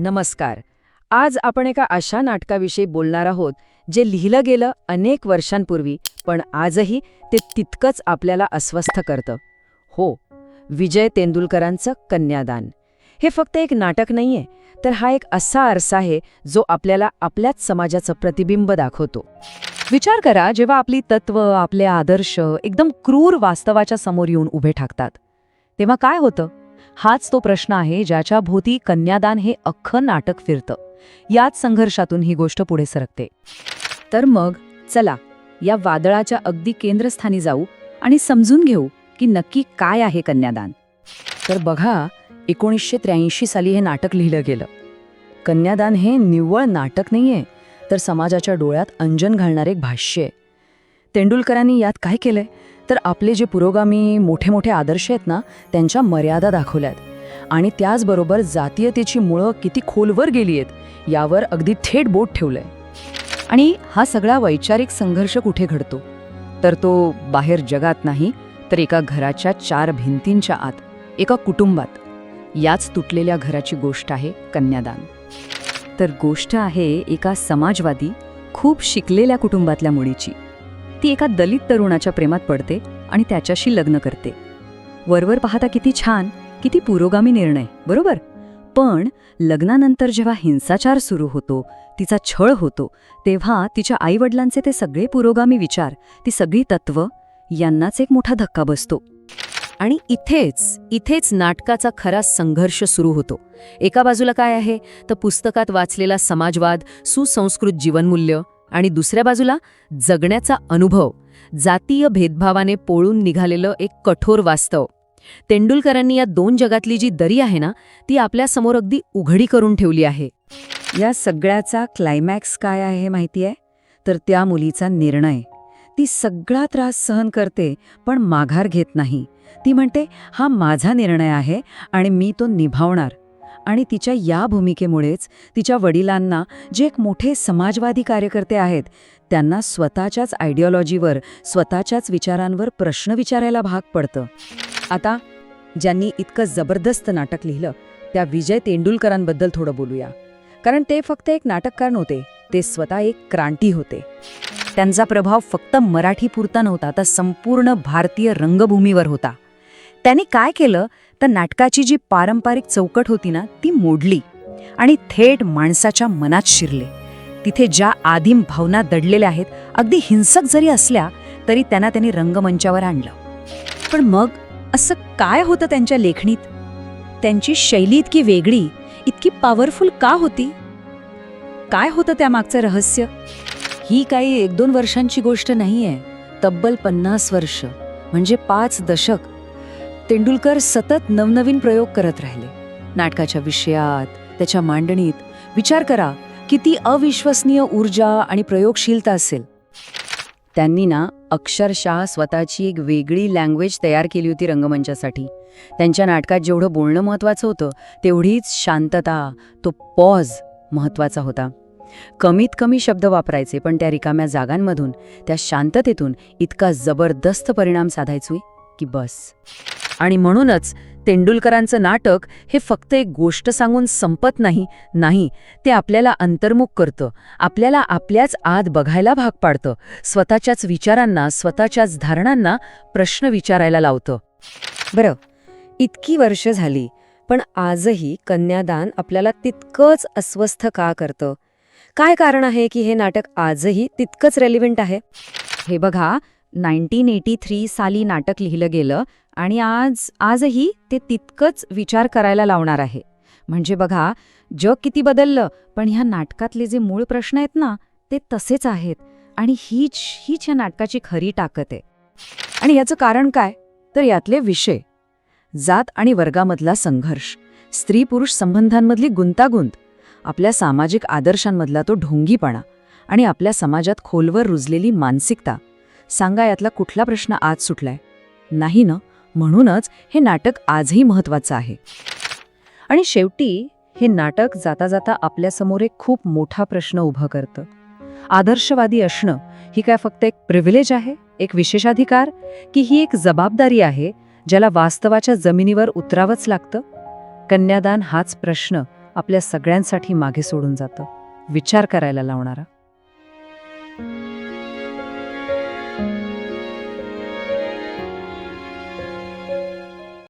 नमस्कार. आज आपण एका अशा नाटकाविषयी बोलणार आहोत जे लिहिलं गेलं अनेक वर्षांपूर्वी पण आजही ते तितकंच आपल्याला अस्वस्थ करतं. हो विजय तेंडुलकरांचं कन्यादान. हे फक्त एक नाटक नाहीये तर हा एक असा आरसा आहे जो आपल्याला आपल्याच समाजाचं प्रतिबिंब दाखवतो. विचार करा जेव्हा आपली तत्व आपले आदर्श एकदम क्रूर वास्तवाच्या समोर येऊन उभे ठाकतात. तेव्हा काय होतं? हाच तो प्रश्न आहे ज्याच्या भोवती कन्यादान हे अख्खं नाटक फिरतं. याच संघर्षातून ही गोष्ट पुढे सरकते. तर मग चला या वादळाच्या अगदी केंद्रस्थानी जाऊ आणि समजून घेऊ की नक्की काय आहे कन्यादान. तर बघा एकोणीसशे त्र्याऐंशी साली हे नाटक लिहिलं गेलं. कन्यादान हे निव्वळ नाटक नाहीये तर समाजाच्या डोळ्यात अंजन घालणारे एक भाष्य आहे. तेंडुलकरांनी यात काय केलंय? तर आपले जे पुरोगामी मोठे मोठे आदर्श आहेत ना त्यांच्या मर्यादा दाखवल्यात. आणि त्याचबरोबर जातीयतेची मुळं किती खोलवर गेली आहेत यावर अगदी थेट बोट ठेवलंय. आणि हा सगळा वैचारिक संघर्ष कुठे घडतो? तर तो बाहेर जगात नाही तर एका घराच्या चार भिंतींच्या आत एका कुटुंबात. याच तुटलेल्या घराची गोष्ट आहे कन्यादान. तर गोष्ट आहे एका समाजवादी खूप शिकलेल्या कुटुंबातल्या मुलीची. ती एका दलित तरुणाच्या प्रेमात पडते आणि त्याच्याशी लग्न करते. वरवर पाहता किती छान किती पुरोगामी निर्णय बरोबर? पण लग्नानंतर जेव्हा हिंसाचार सुरू होतो तिचा छळ होतो तेव्हा तिच्या आईवडिलांचे ते सगळे पुरोगामी विचार ती सगळी तत्व यांनाच एक मोठा धक्का बसतो. आणि इथेच इथेच नाटकाचा खरा संघर्ष सुरू होतो. एका बाजूला काय आहे? तर पुस्तकात वाचलेला समाजवाद सुसंस्कृत जीवनमूल्य आणि दुसऱ्या बाजूला जगण्याचा अनुभव जातीय भेदभावाने पोळून निघालेलं एक कठोर वास्तव. तेंडुलकरांनी या दोन जगातली जी दरी आहे ना ती आपल्यासमोर अगदी उघडी करून ठेवली आहे. या सगळ्याचा क्लायमॅक्स काय आहे माहिती आहे? तर त्या मुलीचा निर्णय. ती सगळा त्रास सहन करते पण माघार घेत नाही. ती म्हणते हा माझा निर्णय आहे आणि मी तो निभावणार. आणि तिच्या या भूमिकेमुळेच तिच्या वडिलांना जे एक मोठे समाजवादी कार्यकर्ते आहेत त्यांना स्वतःच्याच आयडिओलॉजीवर स्वतःच्याच विचारांवर प्रश्न विचारायला भाग पडतं. आता ज्यांनी इतकं जबरदस्त नाटक लिहिलं त्या विजय तेंडुलकरांबद्दल थोडं बोलूया. कारण ते फक्त एक नाटककार नव्हते ते स्वतः एक क्रांती होते. त्यांचा प्रभाव फक्त मराठीपुरता नव्हता तर संपूर्ण भारतीय रंगभूमीवर होता. त्यांनी काय केलं? तर नाटकाची जी पारंपरिक चौकट होती ना ती मोडली आणि थेट माणसाच्या मनात शिरले. तिथे ज्या आदिम भावना दडलेल्या आहेत अगदी हिंसक जरी असल्या तरी त्यांना त्यांनी रंगमंचावर आणलं. पण मग असं काय होतं त्यांच्या लेखणीत? त्यांची शैली इतकी वेगळी इतकी पॉवरफुल का होती? काय होतं त्यामागचं रहस्य? ही काही एक दोन वर्षांची गोष्ट नाही आहे तब्बल पन्नास वर्ष म्हणजे पाच दशक. तेंडुलकर सतत नवनवीन प्रयोग करत राहिले. नाटकाच्या विषयात त्याच्या मांडणीत विचार करा किती अविश्वसनीय ऊर्जा आणि प्रयोगशीलता असेल. त्यांनी ना अक्षरशः स्वतःची एक वेगळी लँग्वेज तयार केली होती रंगमंचासाठी. त्यांच्या नाटकात जेवढं बोलणं महत्त्वाचं होतं तेवढीच शांतता तो पॉज महत्त्वाचा होता. कमीत कमी शब्द वापरायचे पण त्या रिकाम्या जागांमधून त्या शांततेतून इतका जबरदस्त परिणाम साधायचोय की बस. आणि म्हणूनच तेंडुलकरांचं नाटक हे फक्त एक गोष्ट सांगून संपत नाही नाही ते आपल्याला अंतर्मुख करतं आपल्याला आपल्याच आत बघायला भाग पाडतं स्वतःच्याच विचारांना स्वतःच्याच धारणांना प्रश्न विचारायला लावतं. बरं इतकी वर्ष झाली पण आजही कन्यादान आपल्याला तितकंच अस्वस्थ का करतं? काय कारण आहे की हे नाटक आजही तितकंच रेलिव्हंट आहे? हे बघा नाईन्टीन एटी थ्री साली नाटक लिहिलं गेलं आणि आज आजही ते तितकंच विचार करायला लावणार आहे. म्हणजे बघा जग किती बदललं पण ह्या नाटकातले जे मूळ प्रश्न आहेत ना ते तसेच आहेत आणि हीच हीच या नाटकाची खरी ताकद आहे. आणि याचं कारण काय? तर यातले विषय. जात आणि वर्गामधला संघर्ष. स्त्री पुरुष संबंधांमधली गुंतागुंत. आपल्या सामाजिक आदर्शांमधला तो ढोंगीपणा. आणि आपल्या समाजात खोलवर रुजलेली मानसिकता. सांगा यातला कुठला प्रश्न आज सुटलाय? नाही ना? म्हणूनच हे नाटक आजही महत्वाचं आहे. आणि शेवटी हे नाटक जाता जाता आपल्यासमोर एक खूप मोठा प्रश्न उभा करतं. आदर्शवादी असणं ही काय फक्त एक प्रिव्हिलेज आहे? एक विशेषाधिकार? की ही एक जबाबदारी आहे ज्याला वास्तवाच्या जमिनीवर उतरावंच लागतं? कन्यादान हाच प्रश्न आपल्या सगळ्यांसाठी मागे सोडून जातं. विचार करायला लावणारा.